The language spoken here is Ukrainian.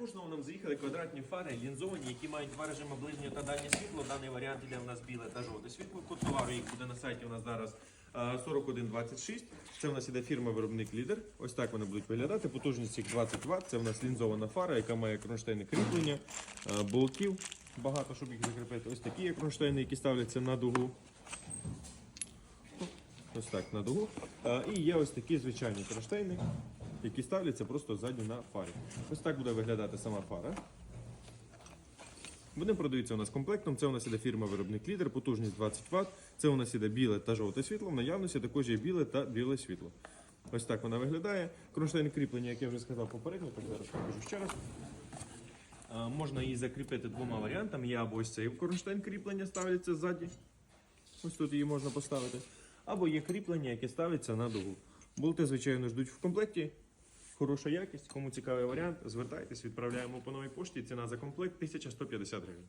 Також знову нам заїхали квадратні фари лінзовані, які мають два режими ближнє та дальнє світло. Даний варіант іде у нас біле та жовте світло. Код товару їх буде на сайті у нас зараз е, 4126. Це у нас іде фірма-виробник лідер. Ось так вони будуть виглядати. Потужність їх 20 Вт. Це у нас лінзована фара, яка має кронштейни кріплення, е, болтів. Багато, щоб їх закріпити. Ось такі кронштейни, які ставляться на дугу. Ось так на дугу. Е, І є ось такі звичайні кронштейни, які ставляться просто ззаду на фарі. Ось так буде виглядати сама фара. Вони продаються у нас комплектом. Це у нас іде фірма виробник лідер, потужність 20 Вт. Це у нас іде біле та жовте світло. В наявності також є біле та біле світло. Ось так вона виглядає. Кронштейн кріплення, як я вже сказав попередньо, так зараз покажу ще раз. Можна її закріпити двома варіантами. Є або ось цей кронштейн кріплення ставиться ззаді. Ось тут її можна поставити. Або є кріплення, яке ставиться на дугу. Болти, звичайно, ждуть в комплекті. Хороша якість. Кому цікавий варіант, звертайтесь, відправляємо по новій пошті. Ціна за комплект 1150 гривень.